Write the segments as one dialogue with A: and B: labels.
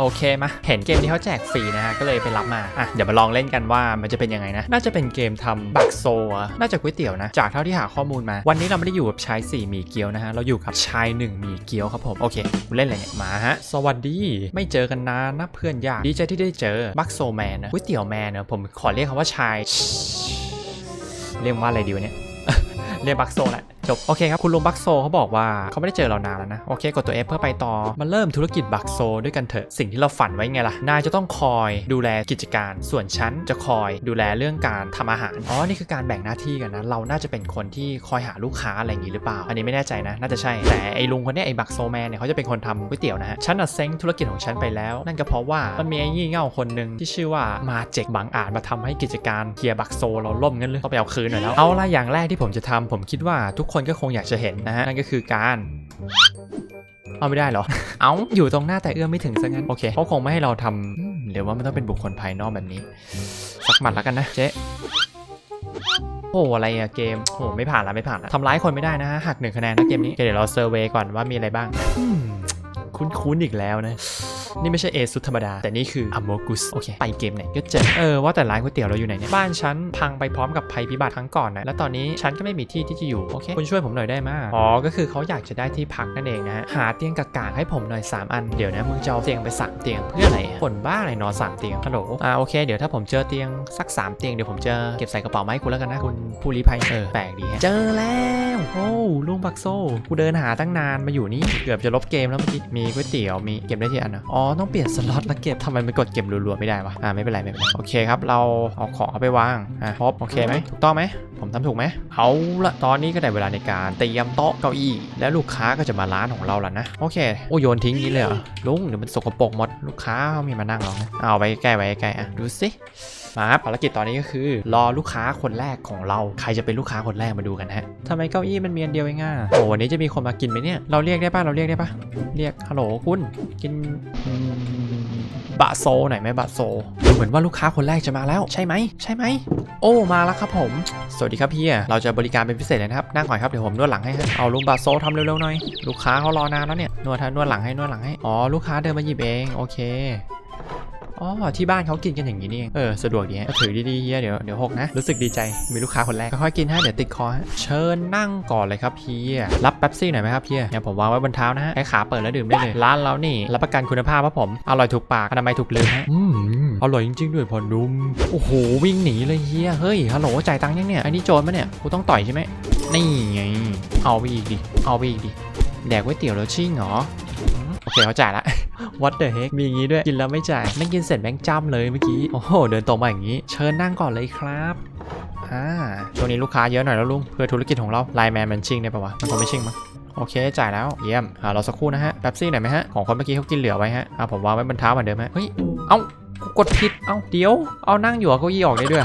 A: โอเคมาเห็นเกมนี้เขาแจกฟรีนะฮะ ก็เลยไปรับมาอะเดี๋ยวมาลองเล่นกันว่ามันจะเป็นยังไงนะ น่าจะเป็นเกมทำบักโซะน่าจะก๋วยเตี๋ยวนะ จากเท่าที่หาข้อมูลมา วันนี้เราไม่ได้อยู่กับชาย4หมีเกี๊ยวนะฮะ เราอยู่กับชาย1หมีเกี๊ยวครับผม โอเคเล่นอะไรเนี่ย มาฮะ สวัสดี ไม่เจอกันนานนะเพื่อนยาก ดีใจที่ได้เจอบักโซแมนนะก๋วยเตี๋ยวแมนนะผมขอเรียกเขาว่าชาย เรียกว่าอะไรดีวะเนี่ย เรียกบักโซแหละ จบ โอเคครับ คุณลุงบักโซเขาบอกว่าเขาไม่ได้เจอเรานานแล้วนะ โอเค กดตัว F เพื่อไปต่อ มาเริ่มธุรกิจบักโซด้วยกันเถอะ สิ่งที่เราฝันไว้ไงล่ะ นายจะต้องคอยดูแลกิจการ ส่วนฉันจะคอยดูแลเรื่องการทำอาหาร อ๋อ นี่คือการแบ่งหน้าที่กันนะ เราน่าจะเป็นคนที่คอยหาลูกค้าอะไรอย่างนี้หรือเปล่า อันนี้ไม่แน่ใจนะ น่าจะใช่ แต่ไอ้ลุงคนนี้ไอ้บักโซแมนเนี่ยเขาจะเป็นคนทำก๋วยเตี๋ยวนะฮะ ฉันอะเซ้งธุรกิจของฉันไปแล้ว นั่นก็เพราะว่ามันมีไอ้งี่เง่าคนหนึ่งที่ชื่อว่ามาเจกบังอาจมาทำให้กิจการเฮียบักโซเราล่มงั้นเลยต้องไปเอาคืนหน่อยแล้ว เอาละอย่างแรกที่ผมจะทำผมคิดว่าทุกคนก็คงอยากจะเห็นนะฮะ นั่นก็คือการเอาไม่ได้เหรอ เอาอยู่ตรงหน้าแต่เอื้อมไม่ถึงซะงั้น โอเคเขาคงไม่ให้เราทำอืมหรือว่ามันต้องเป็นบุคคลภายนอกแบบนี้ สักหมัดแล้วกันนะเจ๊โอ้อะไรอะเกมโอ้ไม่ผ่านละไม่ผ่านละทำร้ายคนไม่ได้นะฮะหักหนึ่งคะแนนนะเกมนี้โอเคเดี๋ยวเราเซอร์เวย์ก่อนว่ามีอะไรบ้างอืมคุ้นๆอีกแล้วนะ นี่ไม่ใช่เอซุธรรมดา แต่นี่คืออโมกุสโอเค ไปเกมไหนก็เจอเออว่าแต่ร้านก๋วยเตี๋ยวเราอยู่ไหนเนี่ยบ้านฉันพังไปพร้อมกับภัยพิบัติครั้งก่อนนะแล้วตอนนี้ฉันก็ไม่มีที่ที่จะอยู่โอเคคุณช่วยผมหน่อยได้ไหมอ๋อก็คือเขาอยากจะได้ที่พักนั่นเองนะฮะหาเตียงกากๆให้ผมหน่อย 3 อันเดี๋ยวนะมึงจะเอาเตียงไปสามเตียงเพื่ออะไรคนบ้าอะไรนอนสามเตียงฮัลโหลอ่าโอเคเดี๋ยวถ้าผมเจอเตียงสัก 3 เตียงเดี๋ยวผมจะเก็บใส่กระเป๋ามาให้คุณแล้วกันนะคุณผู้ลี้ภัยเออแปลกดีฮะเจอแล้วโอ้ลุงบักโซกูเดินหาตั้งนานมาอยู่นี่เกือบจะลบเกมแล้วเมื่อกี้มีก๋วยเตี๋ยวมีเก็บได้ที่อันนะอ๋อต้องเปลี่ยนสล็อตแล้วเก็บทำไมมันกดเก็บรัวๆไม่ได้วะอ่าไม่เป็นไรไม่เป็นไรโอเคครับเราเอาของเอาไปวางอ่าครบโอเคไหมถูกต้องไหมผมทำถูกไหมเอาละตอนนี้ก็ได้เวลาในการเตรียมโต๊ะเก้าอี้แล้วลูกค้าก็จะมาร้านของเราแล้วนะโอเคโอ้โยนทิ้งนี้เลยเหรอลุงเดี๋ยวมันสกปรกหมดลูกค้าไมีมานั่งหรอกนะเอาไว้ใกล้ไว้ใกล้อะดูสิมาครับภารกิจตอนนี้ก็คือ รอลูกค้าคนแรกของเรา ใครจะเป็นลูกค้าคนแรกมาดูกันฮะทำไมเก้าอี้มันมีอันเดียวเองอะโอ้วันนี้จะมีคนมากินไหมเนี่ยเราเรียกได้ป่ะเราเรียกได้ป่ะเรียกฮัลโหลคุณกินอืมบะโซหน่อยไหมบะโซดูเหมือนว่าลูกค้าคนแรกจะมาแล้วใช่ไหมใช่ไหมโอ้มาแล้วครับผม สวัสดีครับพี่เราจะบริการเป็นพิเศษเลยนะครับนั่งก่อนครับเดี๋ยวผมนวดหลังให้ฮะเอาลุงบาโซทำเร็วๆหน่อยลูกค้าเขารอนานแล้วเนี่ยนวดฮะนวดหลังให้นวดหลังให้อ๋อลูกค้าเดินมาหยิบเองโอเค อ๋อที่บ้านเขากินกันอย่างนี้นี่เองเออสะดวกดีฮะถือดีๆเฮียเดี๋ยวเดี๋ยวหกนะรู้สึกดีใจมีลูกค้าคนแรกค่อยๆกินฮะเดี๋ยวติดคอฮะเชิญนั่งก่อนเลยครับพี่รับแป๊บซี่หน่อยไหมครับพี่เนี่ยผมวางไว้บนเท้านะฮะให้ขาเปิดแล้วดื่มได้เลยร้านเรานี่รับประกันคุณภาพครับผมอร่อยถูกปากอนามัยถูกลืมฮะอืมอร่อยจริงๆด้วยพอนุ่มโอ้โหวิ่งหนีเลยเฮียเฮ้ยฮัลโหลจ่ายตังค์ยังเนี่ยอันนี้โจรปะเนี่ยกูต้องต่อยใช่ไหมนี่ไงเอาไปอีกดิเอาไปอีกดิแดกก๋วยเตี๋ยวแล้วชิ่งเหรอโอเคเขาจ่ายละ What the heck มีอย่างงี้ด้วย กินแล้วไม่จ่ายไม่กินเสร็จแบงค์จ้ำเลยเมื่อกี้ โอ้โห เดินตรงมาอย่างงี้ เชิญนั่งก่อนเลยครับอ่าช่วงนี้ลูกค้าเยอะหน่อยแล้วลุง เพื่อธุรกิจของเราไลน์แมนมันชิ่งได้ปะวะ มันคงไม่ชิ่งมั้งโอเค จ่ายแล้ว เยี่ยมอ่าเราสักครู่นะฮะแป๊บซี่หน่อยไหมฮะ ของคนเมื่อกี้เขากินเหลือไว้ฮะอ่าผมวางไว้บนเท้าเหมือนเดิมฮะเฮ้ย เอ้ากูกดผิด เอ้า เดี๋ยว เอานั่งอยู่เอาเก้าอี้ออกได้ด้วย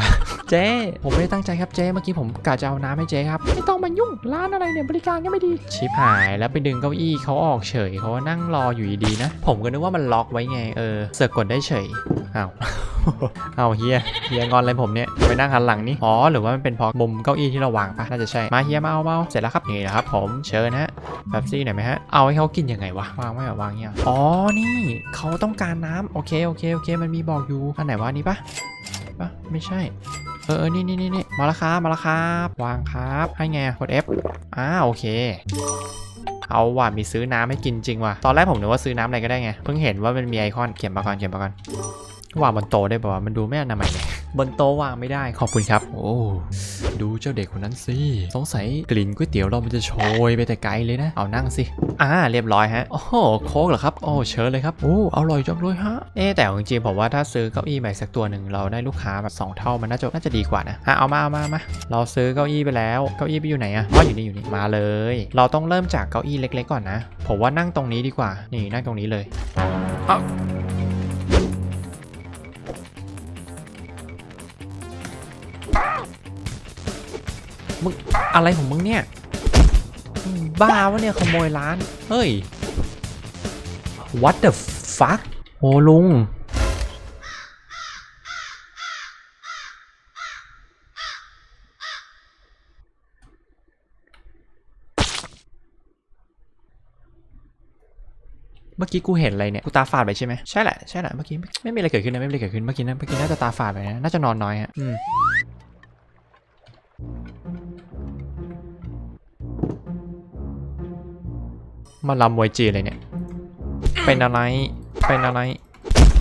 A: เจ๊ผมไม่ได้ตั้งใจครับเจ๊เมื่อกี้ผมกะจะเอาน้ำให้เจ๊ครับไม่ต้องมายุ่งร้านอะไรเนี่ยบริการก็ไม่ดี ชิบหายแล้วไปดึงเก้าอี้เขาออกเฉยเขานั่งรออยู่ดีๆนะ ผมก็นึกว่ามันล็อกไว้ไงเออเสือกกดได้เฉยอ้าวเอาเฮียเฮียงอนอะไรผมเนี่ยทำไปนั่งหันหลังนี่อ๋อหรือว่ามันเป็นเพราะมุมเก้าอี้ที่เราวางปะน่าจะใช่มาเฮียมาเอาเบาเสร็จแล้วครับนี่นะครับผมเชิญนะฮะแบบซี่หน่อยไหมฮะเอาให้เขากินยังไงวะวางไว้เหรอวางเงี้ยอ๋อนี่เขาต้องการน้ำโอเคโอเคโอเค มันมีบอกอยู่อันไหนวะอันนี้ปะปะไม่ใช่ เออเนี่นี่นี่นี่มาแล้วครับมาแล้วครับ วางครับให้ไงกด F อ้าโอเคเอาว่ะมีซื้อน้ำให้กินจริงว่ะ ตอนแรกผมนึกว่าซื้อน้ำอะไรก็ได้ไง เพิ่งเห็นว่ามันมีไอคอนเขียนมาก่อนเขียนมาก่อนว่างบนโตได้ป่าวมันดูไม่อนามัยเลย บนโต๊ะวางไม่ได้ขอบคุณครับ โอ้ดูเจ้าเด็กคนนั้นสิสงสัยกลิ่นก๋วยเตี๋ยวเรามันจะโชยไปแต่ไกลเลยนะ เอานั่งสิอ่าเรียบร้อยฮะโอ้โหโค้กเหรอครับโอ้เชิญเลยครับโอ้อร่อยจังเลยฮะเอ๊ะแต่เอาจริงๆผมว่าถ้าซื้อเก้าอี้ใหม่สักตัวหนึ่งเราได้ลูกค้าแบบสองเท่ามันน่าจะน่าจะดีกว่านะฮะเอามาเอามามาเราซื้อเก้าอี้ไปแล้วเก้าอี้ไปอยู่ไหนอะอ๋ออยู่นี่อยู่นี่มาเลย เราต้องเริ่มจากเก้าอี้เล็ก ๆ ก่อนนะ ผมว่านั่งตรงนี้ดีกว่า นี่นั่งตรงนี้เลยเอ้า มึงอะไรของมึงเนี่ย บ้าวะเนี่ยขโมยร้าน เฮ้ย what the fuck โอ้ลุง เมื่อกี้กูเห็นอะไรเนี่ย กูตาฝาดไปใช่ไหม ใช่แหละ ใช่แหละ เมื่อกี้ไม่ไม่มีอะไรเกิดขึ้นนะไม่มีอะไรเกิดขึ้น เมื่อกี้นะเมื่อกี้น่าจะตาฝาดไปนะ น่าจะนอนน้อยฮะ อืม มาลำมวยจีนเลยเนี่ย เป็นอะไร เป็นอะไร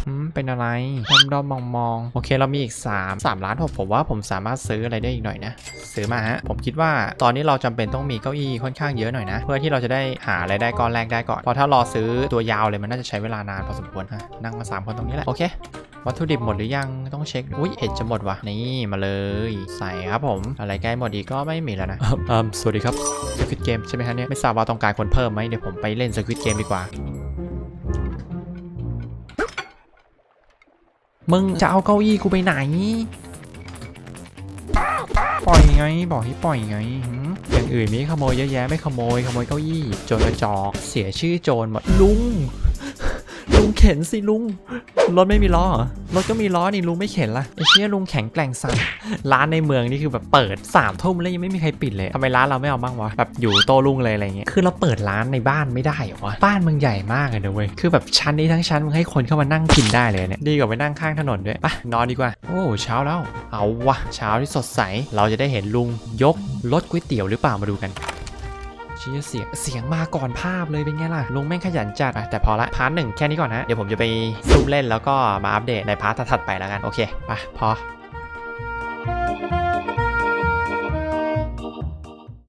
A: อืมเป็นอะไรดอมดอมมองมองโอเคเรามีอีก 3 3ล้านหกผมว่าผมสามารถซื้ออะไรได้อีกหน่อยนะ ซื้อมาฮะ ผมคิดว่าตอนนี้เราจำเป็นต้องมีเก้าอี้ค่อนข้างเยอะหน่อยนะ เพื่อที่เราจะได้หาอะไรายได้ก้อนแรกได้ก่อนเพราะถ้ารอซื้อตัวยาวเลยมันน่าจะใช้เวลานานพอสมควรฮะนั่งมา 3 คนตรงนี้แหละ โอเค วัตถุดิบหมดหรือยังต้องเช็ค อุ้ยเอ็ดจะหมดวะนี่มาเลย ใส่ครับผม อะไรใกล้หมดอีกก็ไม่มีแล้วนะอืมสวัสดีครับสควิตเกมใช่ไหมฮะเนี่ยไม่ทราบว่าต้องการคนเพิ่มไหมเดี๋ยวผมไปเล่นสควิตเกมดีกว่ามึงจะเอาเก้าอี้กูไปไหน ปล่อยไง บอกให้ปล่อยไงอย่างอื่นมีขโมยเยอะแยะไม่ขโมยขโมยเก้าอี้โจรกระจอก เสียชื่อโจรหมดลุง ลุงเข็นสิลุง รถไม่มีล้อรถก็มีล้อนี่ลุงไม่เข็นละไอ้เชี่ยลุงแข็งแกร่งสัสร้านในเมืองนี่คือแบบเปิดสามทุ่มแล้วยังไม่มีใครปิดเลยทำไมร้านเราไม่เอาบ้างวะแบบอยู่โต้รุ่งเลยอะไรเงี้ยคือเราเปิดร้านในบ้านไม่ได้เหรอวะบ้านมึงใหญ่มากเลยนะเว้ยคือแบบชั้นนี้ทั้งชั้นมึงให้คนเข้ามานั่งกินได้เลยเนี่ยดีกว่าไปนั่งข้างถนนด้วยไปนอนดีกว่า โอ้เช้าแล้ว เอาวะเช้าที่สดใส เราจะได้เห็นลุงยกรถก๋วยเตี๋ยวหรือเปล่ามาดูกัน ชี่ยเสียงเสียงมาก่อนภาพเลยเป็นไงล่ะลุงแม่งขยันจัดอะแต่พอละพาร์ทหนึ่งแค่นี้ก่อนนะเดี๋ยวผมจะไปซูมเล่นแล้วก็มาอัปเดตในพาร์ทถัดไปแล้วกันโอเคไปพอ